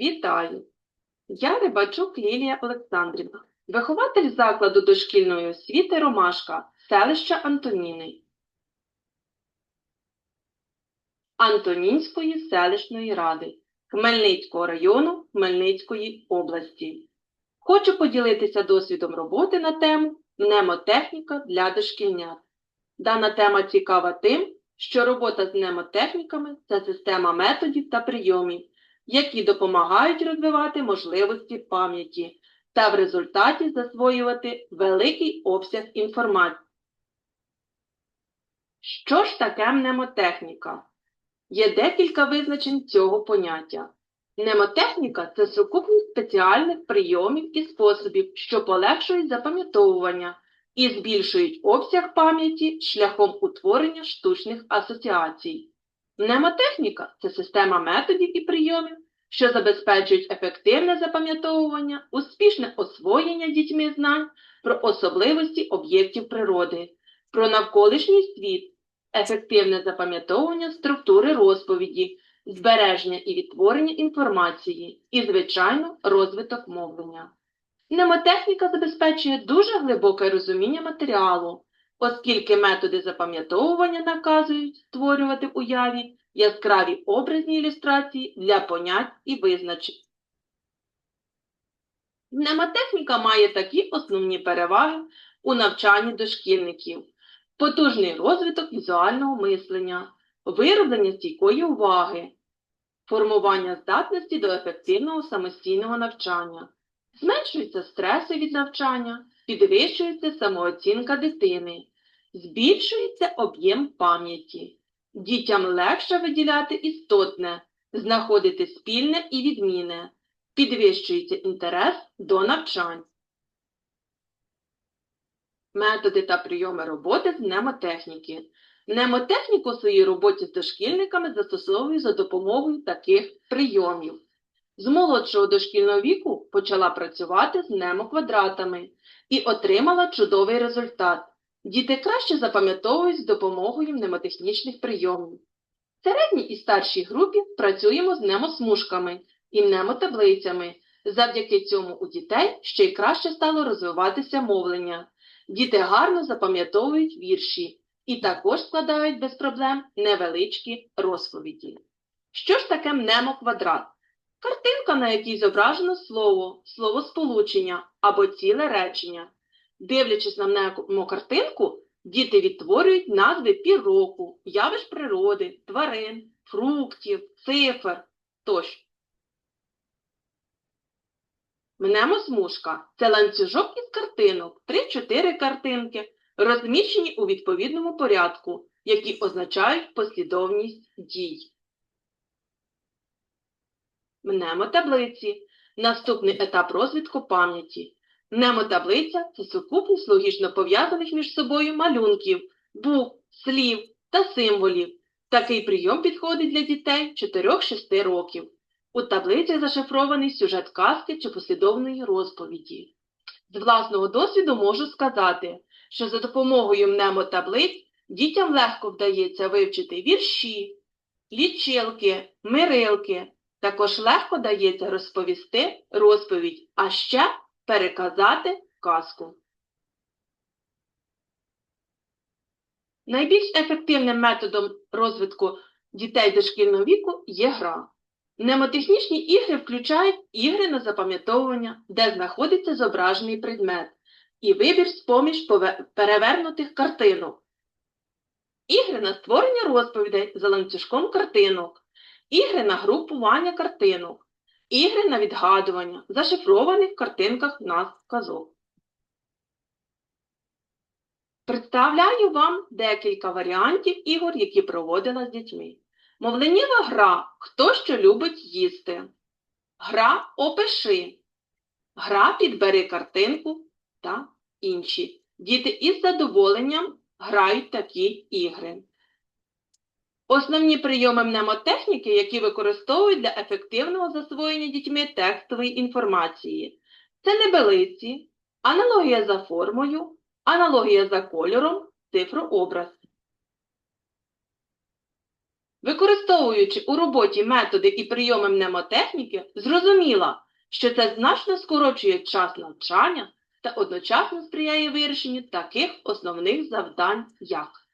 Вітаю! Я Рибачук Лілія Олександрівна, вихователь закладу дошкільної освіти Ромашка, селища Антоніни. Антонінської селищної ради Хмельницького району Хмельницької області. Хочу поділитися досвідом роботи на тему Мнемотехніка для дошкільнят. Дана тема цікава тим, що робота з мнемотехніками – це система методів та прийомів, які допомагають розвивати можливості пам'яті та в результаті засвоювати великий обсяг інформації. Що ж таке мнемотехніка? Є декілька визначень цього поняття. Мнемотехніка – це сукупність спеціальних прийомів і способів, що полегшують запам'ятовування і збільшують обсяг пам'яті шляхом утворення штучних асоціацій. Мнемотехніка – це система методів і прийомів, що забезпечують ефективне запам'ятовування, успішне освоєння дітьми знань про особливості об'єктів природи, про навколишній світ, ефективне запам'ятовування структури розповіді, збереження і відтворення інформації і, звичайно, розвиток мовлення. Мнемотехніка забезпечує дуже глибоке розуміння матеріалу, оскільки методи запам'ятовування наказують створювати в уяві яскраві образні ілюстрації для понять і визначень. Мнемотехніка має такі основні переваги у навчанні дошкільників потужний розвиток візуального мислення, вироблення стійкої уваги, формування здатності до ефективного самостійного навчання, зменшуються стреси від навчання, підвищується самооцінка дитини, збільшується об'єм пам'яті. Дітям легше виділяти істотне, знаходити спільне і відмінне, підвищується інтерес до навчань. Методи та прийоми роботи з мнемотехніки. Мнемотехніку у своїй роботі з дошкільниками застосовую за допомогою таких прийомів. З молодшого дошкільного віку почала працювати з мнемоквадратами і отримала чудовий результат. Діти краще запам'ятовують з допомогою мнемотехнічних прийомів. В середній і старшій групі працюємо з мнемосмужками і мнемотаблицями. Завдяки цьому у дітей ще й краще стало розвиватися мовлення. Діти гарно запам'ятовують вірші і також складають без проблем невеличкі розповіді. Що ж таке мнемоквадрат? Картинка, на якій зображено слово, словосполучення або ціле речення. Дивлячись на мнемокартинку, діти відтворюють назви півроку, явищ природи, тварин, фруктів, цифр тощо. Мнемосмужка – це ланцюжок із картинок, 3-4 картинки, розміщені у відповідному порядку, які означають послідовність дій. Мнемотаблиці – наступний етап розвитку пам'яті. Мнемотаблиця – це сукупність логічно пов'язаних між собою малюнків, букв, слів та символів. Такий прийом підходить для дітей 4-6 років. У таблиці зашифрований сюжет казки чи послідовної розповіді. З власного досвіду можу сказати, що за допомогою мнемотаблиць дітям легко вдається вивчити вірші, лічилки, мирилки. Також легко дається розповісти розповідь, а ще переказати казку. Найбільш ефективним методом розвитку дітей дошкільного віку є гра. Мнемотехнічні ігри включають ігри на запам'ятовування, де знаходиться зображений предмет, і вибір з-поміж перевернутих картинок. Ігри на створення розповідей за ланцюжком картинок, ігри на групування картинок, ігри на відгадування зашифрованих картинках на казок. Представляю вам декілька варіантів ігор, які проводила з дітьми. Мовленіва гра Хто що любить їсти. Гра Опиши. Гра Підбери картинку та інші. Діти із задоволенням грають такі ігри. Основні прийоми мнемотехніки, які використовують для ефективного засвоєння дітьми текстової інформації. Це небелиці, аналогія за формою, аналогія за кольором, цифрообраз. Використовуючи у роботі методи і прийоми мнемотехніки, зрозуміла, що це значно скорочує час навчання та одночасно сприяє вирішенню таких основних завдань, як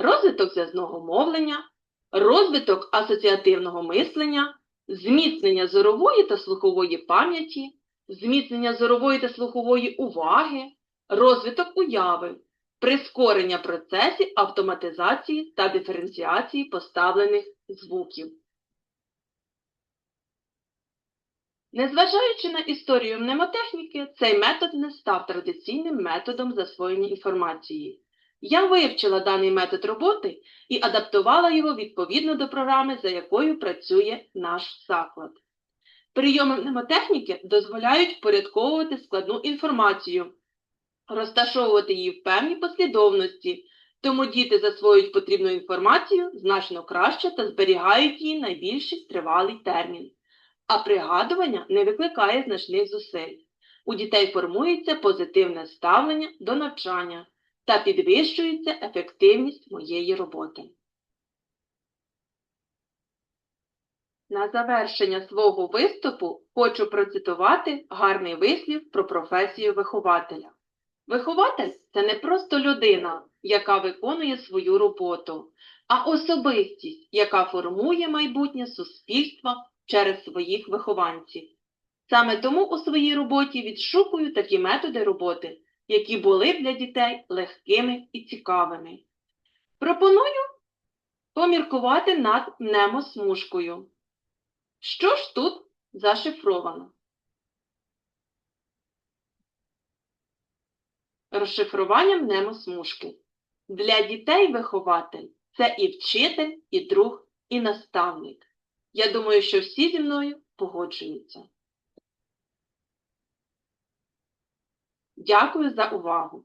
розвиток зв'язного мовлення, розвиток асоціативного мислення, зміцнення зорової та слухової пам'яті, зміцнення зорової та слухової уваги, розвиток уяви, прискорення процесів автоматизації та диференціації поставлених звуків. Незважаючи на історію мнемотехніки, цей метод не став традиційним методом засвоєння інформації. Я вивчила даний метод роботи і адаптувала його відповідно до програми, за якою працює наш заклад. Прийоми мнемотехніки дозволяють впорядковувати складну інформацію, розташовувати її в певній послідовності, тому діти засвоюють потрібну інформацію значно краще та зберігають її найбільший тривалий термін. А пригадування не викликає значних зусиль. У дітей формується позитивне ставлення до навчання та підвищується ефективність моєї роботи. На завершення свого виступу хочу процитувати гарний вислів про професію вихователя. Вихователь це не просто людина, яка виконує свою роботу, а особистість, яка формує майбутнє суспільства через своїх вихованців. Саме тому у своїй роботі відшукую такі методи роботи, які були для дітей легкими і цікавими. Пропоную поміркувати над мнемосмужкою. Що ж тут зашифровано? Розшифрування мнемосмужки. Для дітей вихователь це і вчитель, і друг, і наставник. Я думаю, що всі зі мною погоджуються. Дякую за увагу!